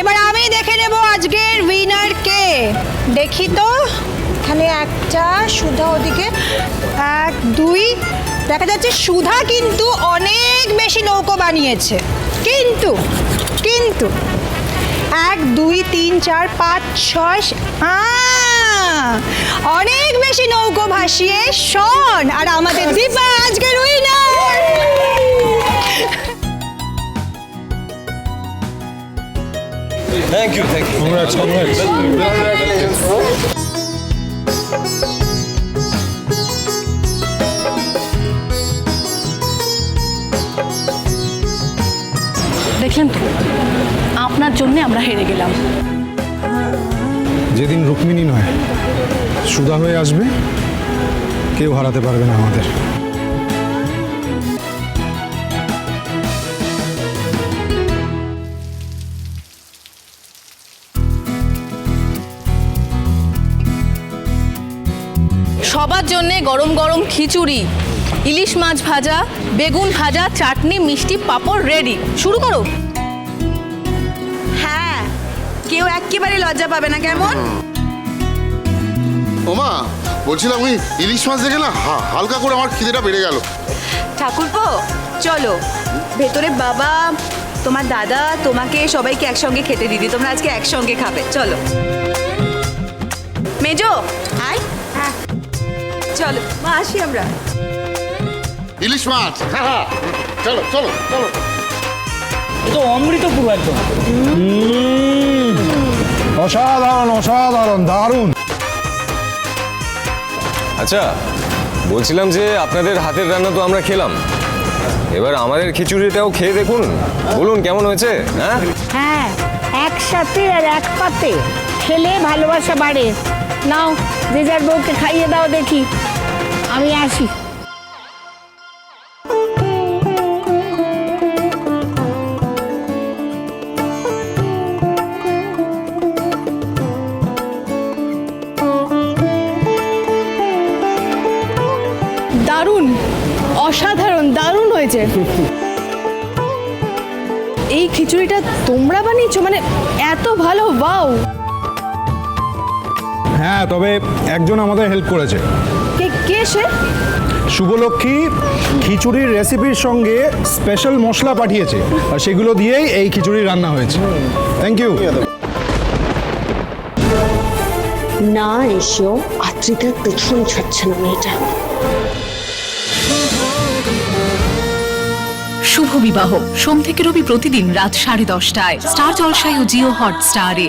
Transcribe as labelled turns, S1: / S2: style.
S1: এবার আমি দেখে নেব আজকের উইনার কে। দেখি তো, এখানে একটা সুধা ওদিকে, এক, দুই, দেখা যাচ্ছে সুধা কিন্তু অনেক বেশি নৌকো বানিয়েছে। কিন্তু কিন্তু, এক, দুই, তিন, চার, পাঁচ, ছয় অনেক বেশি নৌকো ভাসিয়ে শন, আর আমাদের দীপা আজকের
S2: thank you thank you
S3: congrats congrats
S4: দেখলেন তো? আপনার জন্য আমরা হেরে গেলাম।
S3: যেদিন রুক্মিণী নয় সুধা হয়ে আসবে কেউ হারাতে পারবে না আমাদের।
S4: সবার জন্য গরম গরম খিচুড়ি। ইলিশ মাছ ভাজা বেগুন ভাজা চাটনি মিষ্টি পাঁপড় রেডি শুরু করো।
S5: হ্যাঁ কেউ একেবারে লজ্জা পাবে না কেমন?
S6: ওমা বলছিলাম ওই ইলিশ মাছ দেখে না হা- হালকা করে আমার খিদেটা বেড়ে গেল।
S5: ঠাকুরপো চলো। ভেতরে বাবা তোমার দাদা তোমাকে সবাইকে একসঙ্গে খেতে দিদি তোমরা আজকে একসঙ্গে খাবে। চলো। মেজো চলো মা আসি আমরা।
S6: ইলিশ মাছ হ্যাঁ হ্যাঁ। চলো চলো চলো।
S7: তো অমৃত পুরো একদম
S3: অসাধারণ অসাধারণ দারুণ।
S2: আচ্ছা বলছিলাম যে আপনাদের হাতের রান্না তো আমরা খেলাম। এবার আমাদের খিচুড়িটাও খেয়ে দেখুন। বলুন কেমন হয়েছে হ্যাঁ?
S8: হ্যাঁ একসাথে আর এক পাতে খেলে ভালোবাসা বাড়ে। নাও যার বউকে খাইয়ে দাও দেখি। আমি আসি।
S4: দারুণ। অসাধারণ, দারুণ হয়েছে। এই খিচুড়িটা তোমরা বানিয়েছো? মানে এত ভালো বাও
S3: হ্যাঁ তবে একজন আমাদের হেল্প করেছে।
S4: কে কে সে?
S3: শুভলক্ষ্মী খিচুড়ির রেসিপির সঙ্গে স্পেশাল মশলা পাঠিয়েছে। আর সেগুলো দিয়েই এই খিচুড়ি রান্না হয়েছে। থ্যাংক ইউ
S8: না এসেও আত্রিকার পেছন ছাড়ছে না মেয়েটা।
S9: শুভ বিবাহ। সোম থেকে রবি প্রতিদিন রাত সাড়ে দশটায়। স্টার জলসায় ও জিও হটস্টারে।